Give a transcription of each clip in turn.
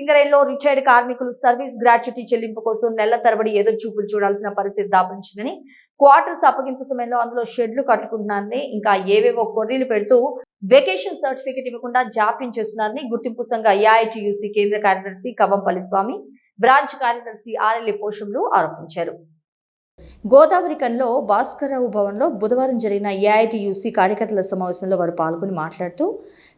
సింగరేణిలో రిటైర్డ్ కార్మికులు service gratuity చెల్లింపు కోసం నెల తరబడి ఎదురు చూపులు చూడాల్సిన పరిస్థితి దాపించిందని క్వార్టర్స్ అప్పగింత సమయంలో అందులో షెడ్లు కట్టుకుంటున్నారని ఇంకా ఏవేవో కొర్రీలు పెడుతూ వెకేషన్ సర్టిఫికెట్ ఇవ్వకుండా జాప్యం చేస్తున్నారని గుర్తింపు సంఘ ఏఐటియుసి కేంద్ర కార్యదర్శి కవంపల్లి స్వామి బ్రాంచ్ కార్యదర్శి ఆర్ఎల్ఏ పోషంలు ఆరోపించారు. గోదావరి కన్లో భాస్కరరావు భవన్లో బుధవారం జరిగిన ఏఐటియుసి కార్యకర్తల సమావేశంలో వారు పాల్గొని మాట్లాడుతూ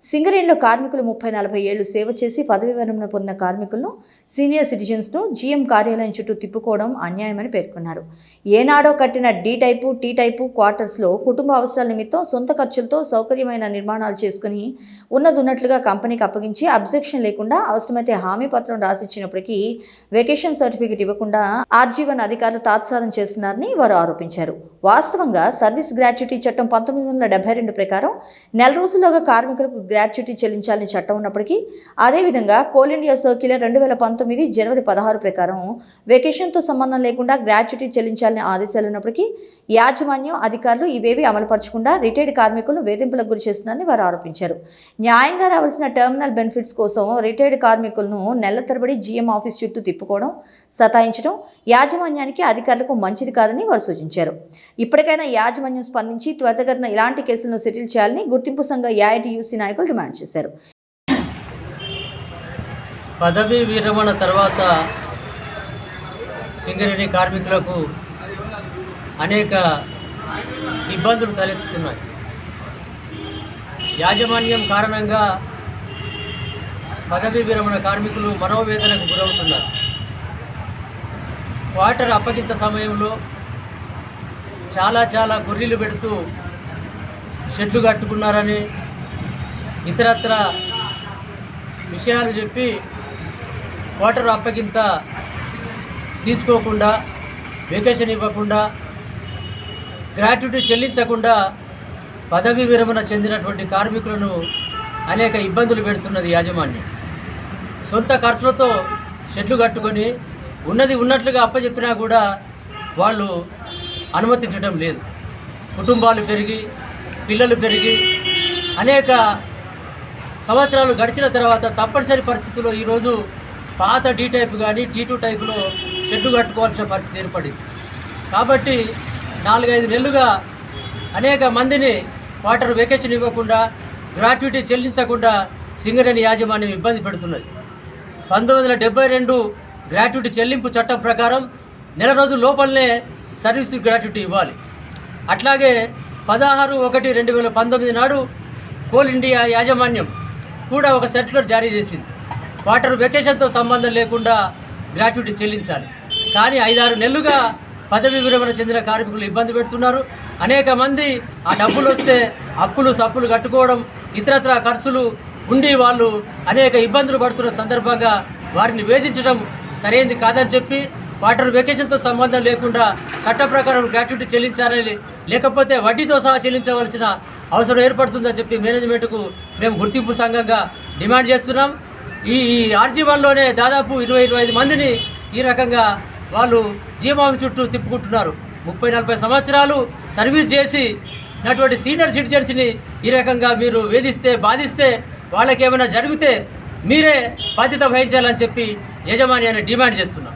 సింగరేణిలో కార్మికులు ముప్పై నలభై ఏళ్ళు సేవ చేసి పదవి విరమణ పొందిన కార్మికులను సీనియర్ సిటిజన్స్ను జీఎం కార్యాలయం చుట్టూ తిప్పుకోవడం అన్యాయమని పేర్కొన్నారు. ఏనాడో కట్టిన డి టైపు టీ టైపు క్వార్టర్స్లో కుటుంబ అవసరాల నిమిత్తం సొంత ఖర్చులతో సౌకర్యమైన నిర్మాణాలు చేసుకుని ఉన్నదున్నట్లుగా కంపెనీకి అప్పగించి అబ్జెక్షన్ లేకుండా అవసరమైతే హామీ పత్రం రాసిచ్చినప్పటికీ వెకేషన్ సర్టిఫికెట్ ఇవ్వకుండా ఆర్జీవన్ అధికారులు తాత్సారం చేస్తున్నారని వారు ఆరోపించారు. వాస్తవంగా సర్వీస్ గ్రాట్యుటీ చట్టం పంతొమ్మిది వందల డెబ్బై రెండు ప్రకారం నెల రోజుల్లోగా కార్మికులకు గ్రాట్యుటీ చెల్లించాలని చట్టం ఉన్నప్పటికీ అదేవిధంగా కోల్ ఇండియా సర్క్యులర్ రెండు వేల పంతొమ్మిది జనవరి పదహారు ప్రకారం వెకేషన్తో సంబంధం లేకుండా గ్రాట్యుటీ చెల్లించాలని ఆదేశాలు ఉన్నప్పటికీ యాజమాన్యం అధికారులు ఇవేవి అమలుపరచకుండా రిటైర్డ్ కార్మికులు వేధింపులకు గురి చేస్తున్నారని వారు ఆరోపించారు. న్యాయంగా రావాల్సిన టెర్మినల్ బెనిఫిట్స్ కోసం రిటైర్డ్ కార్మికులను నెల తరబడి జీఎం ఆఫీస్ చుట్టూ తిప్పుకోవడం సతాయించడం యాజమాన్యానికి అధికారులకు మంచిది కాదని వారు సూచించారు. ఇప్పటికైనా యాజమాన్యం స్పందించి త్వరితగతిన ఇలాంటి కేసులను సెటిల్ చేయాలని గుర్తింపు సంఘ నాయకులు నాయకులు డిమాండ్ చేశారు. పదవీ విరమణ తర్వాత సింగరేణి కార్మికులకు అనేక ఇబ్బందులు తలెత్తుతున్నాయి. యాజమాన్యం కారణంగా పదవీ విరమణ కార్మికులు మనోవేదనకు గురవుతున్నారు. క్వార్టర్ అప్పగింత సమయంలో చాలా చాలా గుర్రీలు పెడుతూ షెడ్లు కట్టుకున్నారని ఇతరత్ర విషయాలు చెప్పి ఓటర్ అప్పగింత తీసుకోకుండా వెకేషన్ ఇవ్వకుండా గ్రాట్యుటీ చెల్లించకుండా పదవి విరమణ చెందినటువంటి కార్మికులను అనేక ఇబ్బందులు పెడుతున్నది యాజమాన్యం. సొంత ఖర్చులతో షెడ్లు కట్టుకొని ఉన్నది ఉన్నట్లుగా అప్పచెప్పినా కూడా వాళ్ళు అనుమతించడం లేదు. కుటుంబాలు పెరిగి పిల్లలు పెరిగి అనేక సంవత్సరాలు గడిచిన తర్వాత తప్పనిసరి పరిస్థితుల్లో ఈరోజు పాత టీ టైప్ కానీ టీ టూ టైపులో షెడ్డు కట్టుకోవాల్సిన పరిస్థితి ఏర్పడింది. కాబట్టి నాలుగైదు నెలలుగా అనేక మందిని వాటర్ వెకేషన్ ఇవ్వకుండా గ్రాట్యుటీ చెల్లించకుండా సింగరేణి యాజమాన్యం ఇబ్బంది పెడుతున్నది. పంతొమ్మిది వందల డెబ్బై రెండు గ్రాట్యుటీ చెల్లింపు చట్టం ప్రకారం నెల రోజుల లోపలనే సర్వీస్ గ్రాట్యుటీ ఇవ్వాలి. అట్లాగే పదహారు ఒకటి రెండు వేల పంతొమ్మిది నాడు కోల్ ఇండియా యాజమాన్యం కూడా ఒక సర్క్యులర్ జారీ చేసింది. వాటర్ వెకేషన్తో సంబంధం లేకుండా గ్రాట్యుటీ చెల్లించాలి. కానీ ఐదారు నెలలుగా పదవి విరమణ చెందిన కార్మికులు ఇబ్బంది పెడుతున్నారు. అనేక మంది ఆ డబ్బులు వస్తే అప్పులు సప్పులు కట్టుకోవడం ఇతరత్ర ఖర్చులు ఉండి వాళ్ళు అనేక ఇబ్బందులు పడుతున్న సందర్భంగా వారిని వేధించడం సరైనది కాదని చెప్పి వాటర్ వెకేషన్తో సంబంధం లేకుండా చట్ట ప్రకారం గ్రాట్యుటీ చెల్లించాలని లేకపోతే వడ్డీతో సహా చెల్లించవలసిన అవసరం ఏర్పడుతుందని చెప్పి మేనేజ్మెంట్కు మేము గుర్తింపు సంఘంగా డిమాండ్ చేస్తున్నాం. ఈ ఆర్జీవన్లోనే ఆర్జీ వన్లోనే దాదాపు ఇరవై ఇరవై ఐదు మందిని ఈ రకంగా వాళ్ళు జీవామి చుట్టూ తిప్పుకుంటున్నారు. ముప్పై నలభై సంవత్సరాలు సర్వీస్ చేసి నటువంటి సీనియర్ సిటిజన్స్ని ఈ రకంగా మీరు వేధిస్తే బాధిస్తే వాళ్ళకి ఏమైనా జరిగితే మీరే బాధ్యత వహించాలని చెప్పి యజమాన్యాన్ని డిమాండ్ చేస్తున్నాం.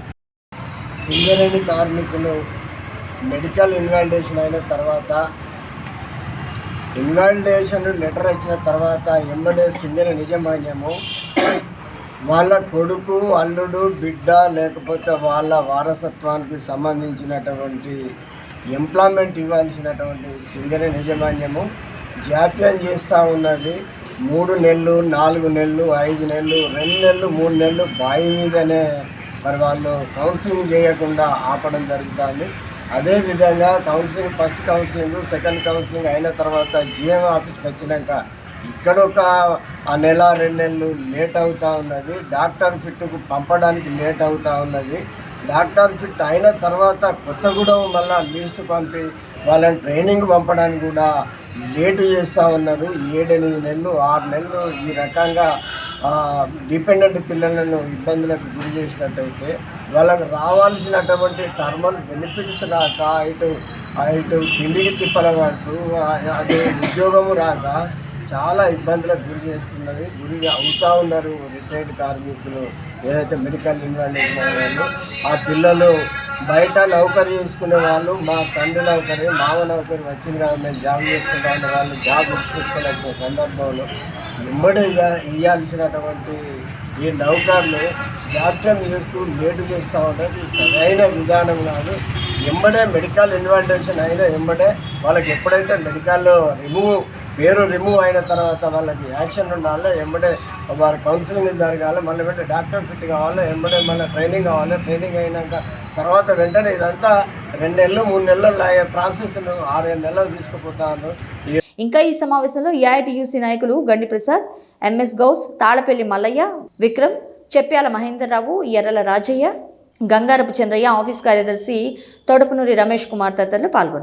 సింగరేణి కార్మికులు మెడికల్ ఇన్వాల్టేషన్ అయిన తర్వాత ఇన్వాలిడేషన్ లెటర్ ఇచ్చిన తర్వాత ఎమ్మెల్యే సింగరేణి నిజమాన్యము. వాళ్ళ కొడుకు అల్లుడు బిడ్డ లేకపోతే వాళ్ళ వారసత్వానికి సంబంధించినటువంటి ఎంప్లాయ్మెంట్ ఇవ్వాల్సినటువంటి సింగర్ యజమాన్యము జాప్యం చేస్తూ ఉన్నది. మూడు నెలలు నాలుగు నెలలు ఐదు నెలలు రెండు నెలలు మూడు నెలలు బాయి మీదనే మరి వాళ్ళు కౌన్సిలింగ్ చేయకుండా ఆపడం జరుగుతుంది. అదేవిధంగా counselling first counselling second counselling అయిన తర్వాత జిఎం ఆఫీస్కి వచ్చినాక ఇక్కడ ఒక ఆ నెల రెండు నెలలు లేట్ అవుతూ ఉన్నది. డాక్టర్ ఫిట్కు పంపడానికి లేట్ అవుతూ ఉన్నది. డాక్టర్ ఫిట్ అయిన తర్వాత కొత్తగూడెం మళ్ళీ లిస్ట్ పంపి వాళ్ళని ట్రైనింగ్ పంపడానికి కూడా లేటు చేస్తూ ఉన్నారు. ఏడెనిమిది నెలలు ఆరు నెలలు ఈ రకంగా డిపెండెంట్ పిల్లలను ఇబ్బందులకు గురి చేసినట్టయితే వాళ్ళకు రావాల్సినటువంటి టర్మల్ బెనిఫిట్స్ రాక ఇటు ఇటు తిండికి తిప్పల పడుతూ అటు ఉద్యోగము రాక చాలా ఇబ్బందులకు గురి చేస్తున్నది గురి అవుతా ఉన్నారు రిటైర్డ్ కార్మికులు ఏదైతే మెడికల్ ఇన్వాల్వ్ వాళ్ళు ఆ పిల్లలు బయట నౌకరీ చేసుకునే వాళ్ళు మా తండ్రి నౌకరీ మామ నౌకరీ వచ్చింది కదా మేము జాబ్ చేసుకుంటా ఉండే వాళ్ళు జాబ్ విడిచిపెట్టుకొని వచ్చిన సందర్భంలో వెంబడి ఇవ్వాల్సినటువంటి ఈ నౌకర్లు జాప్యం చేస్తూ లేటు చేస్తూ ఉంటుంది సరైన విధానం కాదు. ఎంబడే మెడికల్ ఇన్వాల్టేషన్ అయినా ఎంబడే వాళ్ళకి ఎప్పుడైతే మెడికల్లో రిమూవ్ పేరు రిమూవ్ అయిన తర్వాత వాళ్ళకి యాక్షన్ ఉండాలి ఎంబడే వారి కౌన్సిలింగ్ జరగాలి. మళ్ళీ వెంటనే డాక్టర్ ఫిట్ కావాలి ఎంబడే మళ్ళీ ట్రైనింగ్ కావాలి. ట్రైనింగ్ అయినాక తర్వాత వెంటనే ఇదంతా రెండు నెలలు మూడు నెలలు అయ్యే ప్రాసెస్ను ఆరు నెలలు తీసుకుపోతాను ఇంకా ఈ సమావేశంలో ఏఐటియుసి నాయకులు Gandi Prasad M S Gous Talapalli Mallaiah Vikram Cheppala Mahenderrao Errala Rajaiah Gangarapu Chandraiah office కార్యదర్శి తొడపునూరి రమేష్ కుమార్ తదితరులు పాల్గొన్నారు.